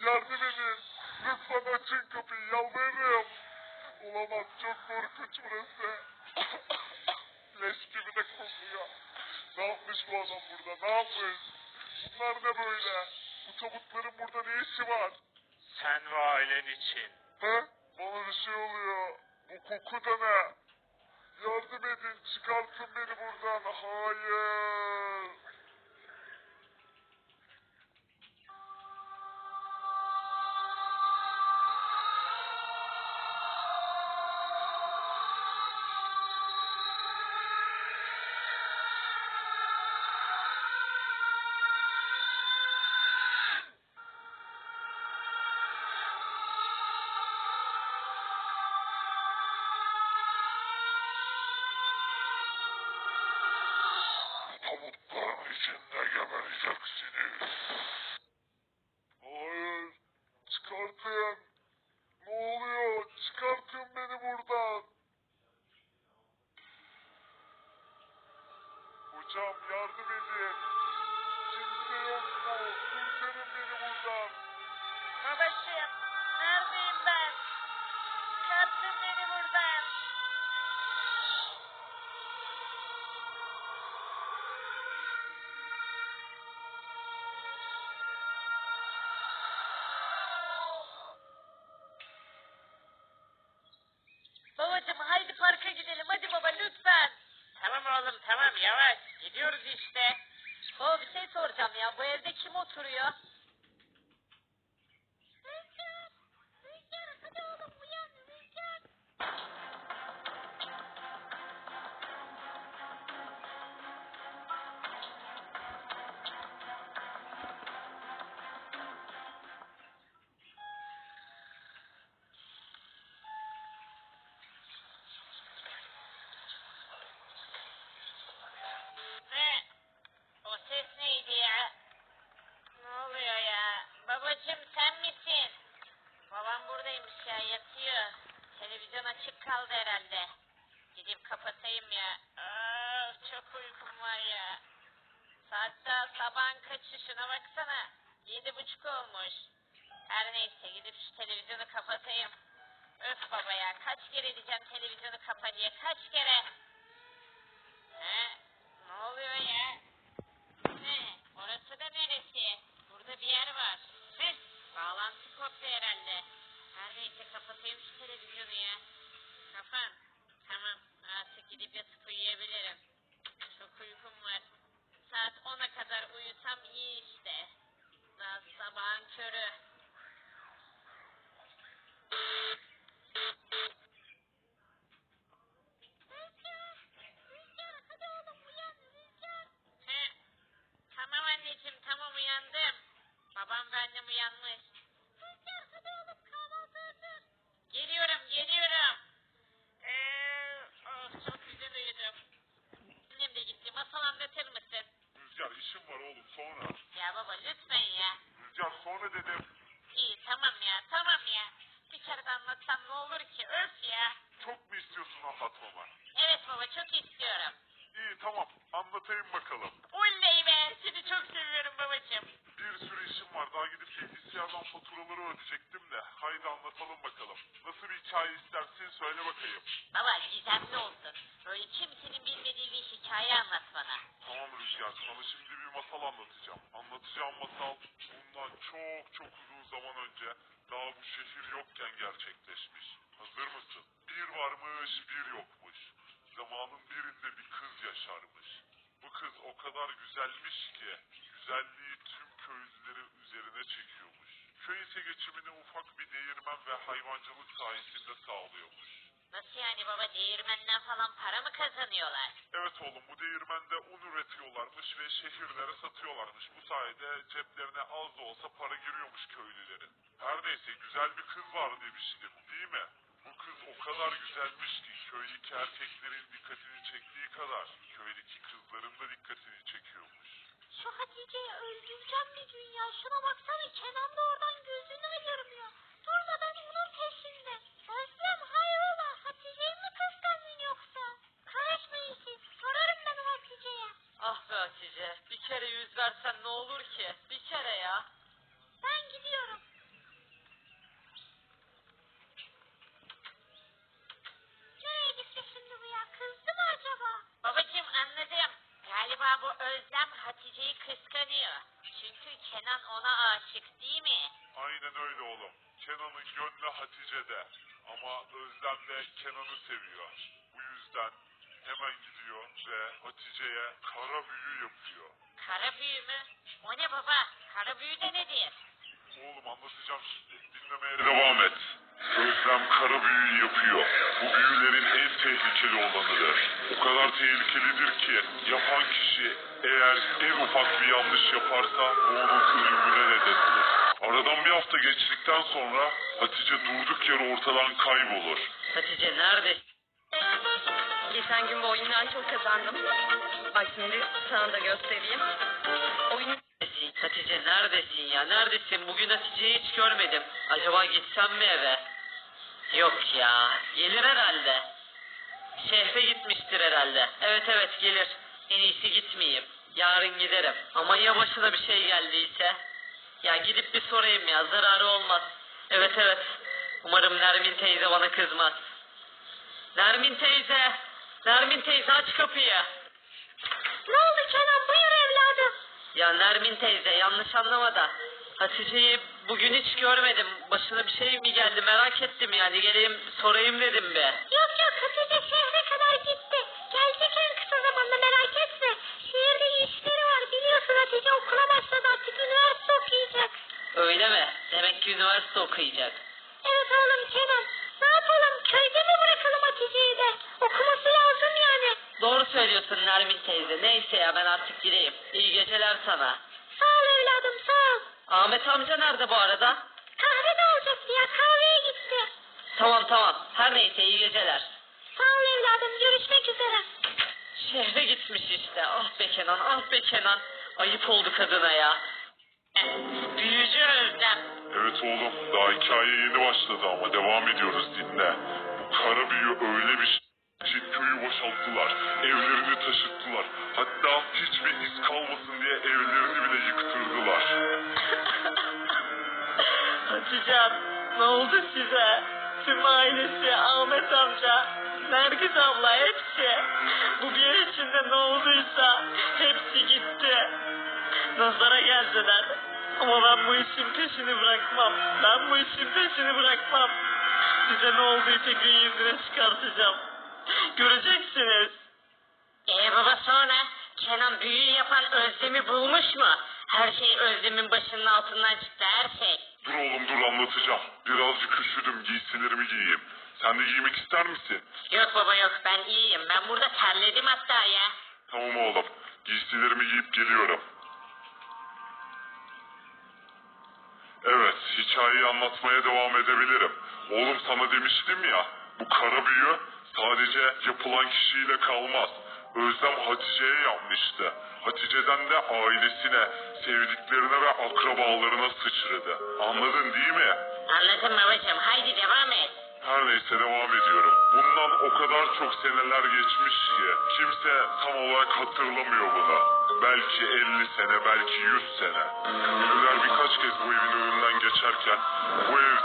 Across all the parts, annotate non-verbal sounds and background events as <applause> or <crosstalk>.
Yardım edin. Lütfen açın kapıyı yalvarırım. Olamaz çok korkunç burası. Leş gibi de kokuyor. Ne yapmış bu adam burada? Ne yapmış? Bunlar ne böyle? Bu tabutların burada ne işi var? Sen ve ailen için. He? Bana bir şey oluyor. Bu koku da ne? Yardım edin. Çıkartın beni buradan. Hayır. Babacığım, neredeyim ben? Çıkartın beni buradan. Babacığım haydi parka gidelim hadi baba lütfen. Tamam oğlum tamam yavaş. Gidiyoruz işte. Baba bir şey soracağım ya bu evde kim oturuyor? 16 faturaları ödeyecektim de. Haydi anlatalım bakalım. Nasıl bir hikaye istersin söyle bakayım. Baba gizemli olsun. Böyle kimsenin bilmediği bir hikaye anlat bana. Tamam Rüzgar sana şimdi bir masal anlatacağım. Anlatacağım masal bundan çok çok uzun zaman önce daha bu şehir yokken gerçekleşmiş. Hazır mısın? Bir varmış bir yokmuş. Zamanın birinde bir kız yaşarmış. Bu kız o kadar güzelmiş ki güzelliği tüm köylüleri üzerine çekiyormuş. Köy ise geçimini ufak bir değirmen ve hayvancılık sayesinde sağlıyormuş. Nasıl yani baba değirmenden falan para mı kazanıyorlar? Evet oğlum bu değirmende un üretiyorlarmış ve şehirlere satıyorlarmış. Bu sayede ceplerine az da olsa para giriyormuş köylülerin. Her neyse güzel bir kız var demiştim değil mi? Bu kız o kadar güzelmiş ki köydeki erkeklerin dikkatini çektiği kadar köydeki kızların da dikkatini çekiyormuş. Şu Hatice'yi öldüreceğim bir gün ya. Şuna baksana Kenan da oradan gözünü ayırmıyor. Durmadan onun peşinde. Özlem hayrola Hatice'yi mi kıskandın yoksa? Karışmayın siz. Sorarım ben o Hatice'ye. Ah be Hatice, bir kere yüz versen ne olur ki? Bir kere ya. Ben gidiyorum. gönlü Hatice'de. Ama Özlem de Kenan'ı seviyor. Bu yüzden hemen gidiyor ve Hatice'ye kara büyü yapıyor. Kara büyü mü? O ne baba? Kara büyü de nedir? Oğlum anlatacağım şimdi. Dinlemeye devam et. Özlem kara büyü yapıyor. Bu büyülerin en tehlikeli olanıdır. O kadar tehlikelidir ki yapan kişi eğer en ufak bir yanlış yaparsa onun ölümüne neden olur. Aradan bir hafta geçtikten sonra Hatice durduk yere ortadan kaybolur. Hatice nerede? Geçen gün bu oyundan çok kazandım. Bak şimdi sana da göstereyim. Oyun Hatice neredesin ya? Neredesin? Bugün Hatice'yi hiç görmedim. Acaba gitsem mi eve? Yok ya. Gelir herhalde. Şehre gitmiştir herhalde. Evet evet gelir. En iyisi gitmeyeyim. Yarın giderim. Ama ya başına bir şey geldiyse? Ya gidip bir sorayım ya. Zararı olmaz. Evet evet. Umarım Nermin teyze bana kızmaz. Nermin teyze. Nermin teyze aç kapıyı. Ne oldu Kenan buyur evladım. Ya Nermin teyze yanlış anlama da. Hatice'yi bugün hiç görmedim. Başına bir şey mi geldi merak ettim yani. Geleyim sorayım dedim be. Yok yok Hatice şehre kadar gitti. Gelecek en kısa zamanda merak etme. Şehirde işleri var biliyorsun Hatice okula başladı artık üniversite okuyacak. Öyle mi? Demek ki üniversite okuyacak. Doğru söylüyorsun Nermin teyze. Neyse ya ben artık gideyim. İyi geceler sana. Sağ ol evladım sağ ol. Ahmet amca nerede bu arada? Kahve ne olacaktı ya kahveye gitti. Tamam tamam. Her neyse iyi geceler. Sağ ol evladım görüşmek üzere. Şehre gitmiş işte. Ah be Kenan, ah be Kenan. Ayıp oldu kadına ya. Büyücü Özlem. Evet oğlum daha hikaye yeni başladı ama devam ediyoruz dinle. Bu kara büyü öyle bir şey köyü boşalttılar. Evlerini taşıttılar. Hatta hiçbir iz kalmasın diye evlerini bile yıktırdılar. <laughs> Hatice'm ne oldu size? Tüm ailesi, Ahmet amca, Nergis abla hepsi. Bu bir içinde ne olduysa hepsi gitti. Nazara geldiler. Ama ben bu işin peşini bırakmam. Ben bu işin peşini bırakmam. Size ne olduysa gün yüzüne çıkartacağım. <laughs> Göreceksiniz. Ee baba sonra Kenan büyü yapan Özlem'i bulmuş mu? Her şey Özlem'in başının altından çıktı her şey. Dur oğlum dur anlatacağım. Birazcık üşüdüm giysilerimi giyeyim. Sen de giymek ister misin? Yok baba yok ben iyiyim. Ben burada terledim hatta ya. Tamam oğlum. Giysilerimi giyip geliyorum. Evet, hikayeyi anlatmaya devam edebilirim. Oğlum sana demiştim ya, bu kara büyü sadece yapılan kişiyle kalmaz. Özlem Hatice'ye yapmıştı. Hatice'den de ailesine, sevdiklerine ve akrabalarına sıçradı. Anladın değil mi? Anladım babacığım. Haydi devam et. Her neyse devam ediyorum. Bundan o kadar çok seneler geçmiş ki kimse tam olarak hatırlamıyor bunu. Belki 50 sene, belki 100 sene. Köylüler birkaç kez bu evin önünden geçerken bu evde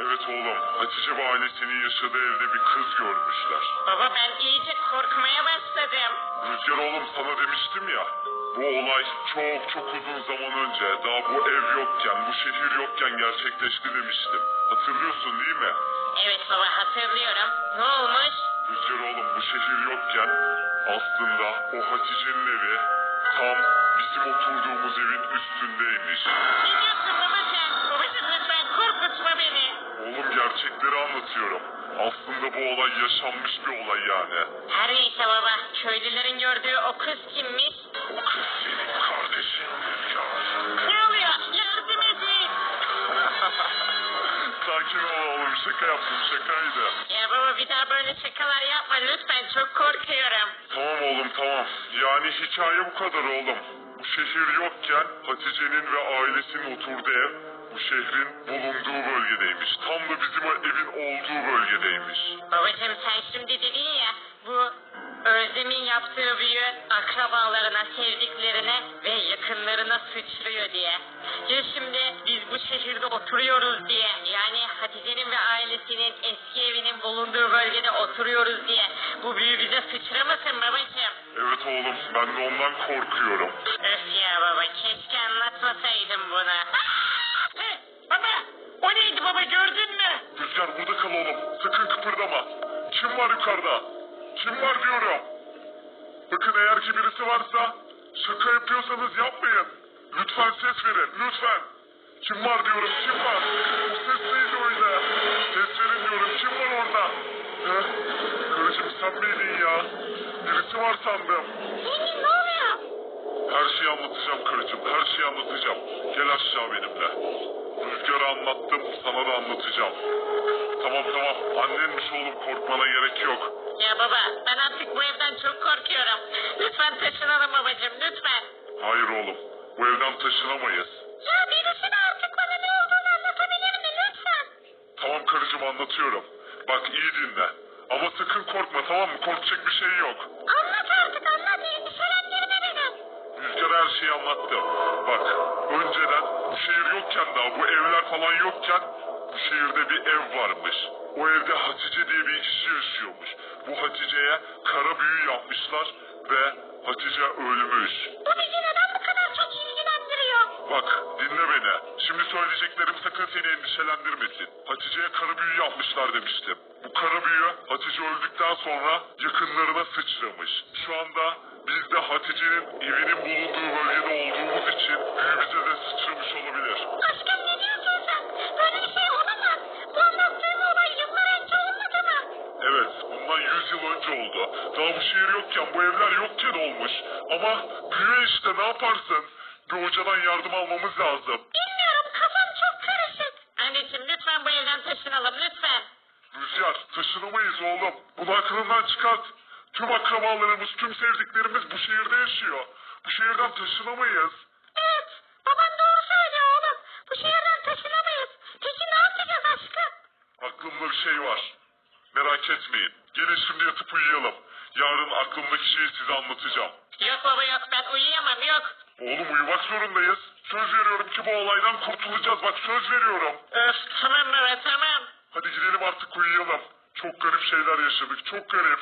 Evet oğlum, Hatice ve ailesinin yaşadığı evde bir kız görmüşler. Baba ben iyice korkmaya başladım. Rüzgar oğlum sana demiştim ya. Bu olay çok çok uzun zaman önce daha bu ev yokken, bu şehir yokken gerçekleşti demiştim. Hatırlıyorsun değil mi? Evet baba hatırlıyorum. Ne olmuş? Rüzgar oğlum bu şehir yokken aslında o Hatice'nin evi tam bizim oturduğumuz evin üstündeymiş. Ne diyorsun babacığım? Babacığım lütfen korkutma beni. Oğlum gerçekleri anlatıyorum. Aslında bu olay yaşanmış bir olay yani. Her neyse baba. Köylülerin gördüğü o kız kimmiş? O kız senin kardeşin Rüzgar. Ne oluyor? Yardım edin. <laughs> Sakin ol oğlum şaka yaptım şakaydı. Ya baba bir daha böyle şakalar yapma lütfen. Çok korkuyorum. Tamam oğlum tamam. Yani hikaye bu kadar oğlum. Bu şehir yokken Hatice'nin ve ailesinin oturduğu ev bu şehrin bulunduğu bölgedeymiş. Tam da bizim evin olduğu bölgedeymiş. Babacığım sen şimdi dedin ya bu Özlem'in yaptığı büyü akrabalarına, sevdiklerine ve yakınlarına sıçrıyor diye. Ya şimdi biz bu şehirde oturuyoruz diye yani Hatice'nin ve ailesinin eski evinin bulunduğu bölgede oturuyoruz diye bu büyü bize sıçramasın babacığım. Evet oğlum ben de ondan korkuyorum. Öf ya baba keşke anlatmasaydım bunu. He, baba o neydi baba gördün mü? Rüzgar burada kal oğlum. Sakın kıpırdama. Kim var yukarıda? Kim var diyorum. Bakın eğer ki birisi varsa şaka yapıyorsanız yapmayın. Lütfen ses verin. Lütfen. Kim var diyorum. Kim var? Bu ses neydi öyle? Ses verin diyorum. Kim var orada? Heh. Karıcığım sen miydin ya? Birisi var sandım. Zengin ne oluyor? Her şeyi anlatacağım karıcığım. Her şeyi anlatacağım. Gel aşağı benimle. Rüzgar'a anlattım. Sana da anlatacağım. Tamam tamam. Annenmiş oğlum. Korkmana gerek yok. Ya baba ben artık bu evden çok korkuyorum. Lütfen taşınalım babacığım lütfen. Hayır oğlum. Bu evden taşınamayız. Ya birisi de artık bana ne olduğunu anlatabilir mi lütfen? Tamam karıcığım anlatıyorum. Bak iyi dinle. Ama sakın korkma tamam mı? Korkacak bir şey yok. Anlat artık anlat endişelendirme beni. Rüzgar her şeyi anlattı. Bak önceden şehir yokken daha bu evler falan yokken bu şehirde bir ev varmış. O evde Hatice diye bir kişi yaşıyormuş. Bu Hatice'ye kara büyü yapmışlar ve Hatice ölmüş. Dinle beni. Şimdi söyleyeceklerim sakın seni endişelendirmesin. Hatice'ye kara büyü yapmışlar demiştim. Bu kara büyü Hatice öldükten sonra yakınlarına sıçramış. Şu anda biz de Hatice'nin evinin bulunduğu bölgede olduğumuz için büyü bize de sıçramış olabilir. Aşkım ne diyorsun sen? Böyle bir şey olamaz. Bu anlattığın olay yıllar önce olmadı mı? Evet bundan 100 yıl önce oldu. Daha bu şehir yokken bu evler yokken olmuş. Ama büyü işte ne yaparsın? Bir hocadan yardım almamız lazım. Bilmiyorum kafam çok karışık. Anneciğim lütfen bu evden taşınalım lütfen. Rüzgar taşınamayız oğlum. Bunu aklından çıkart. Tüm akrabalarımız, tüm sevdiklerimiz bu şehirde yaşıyor. Bu şehirden taşınamayız. Evet baban doğru söylüyor oğlum. Bu şehirden taşınamayız. Peki ne yapacağız aşkım? Aklımda bir şey var. Merak etmeyin. Gelin şimdi yatıp uyuyalım. Yarın aklımdaki şeyi size anlatacağım. Yok baba yok ben uyuyamam yok. Oğlum uyumak zorundayız. Söz veriyorum ki bu olaydan kurtulacağız. Bak söz veriyorum. Öf tamam baba tamam. Hadi gidelim artık uyuyalım. Çok garip şeyler yaşadık. Çok garip.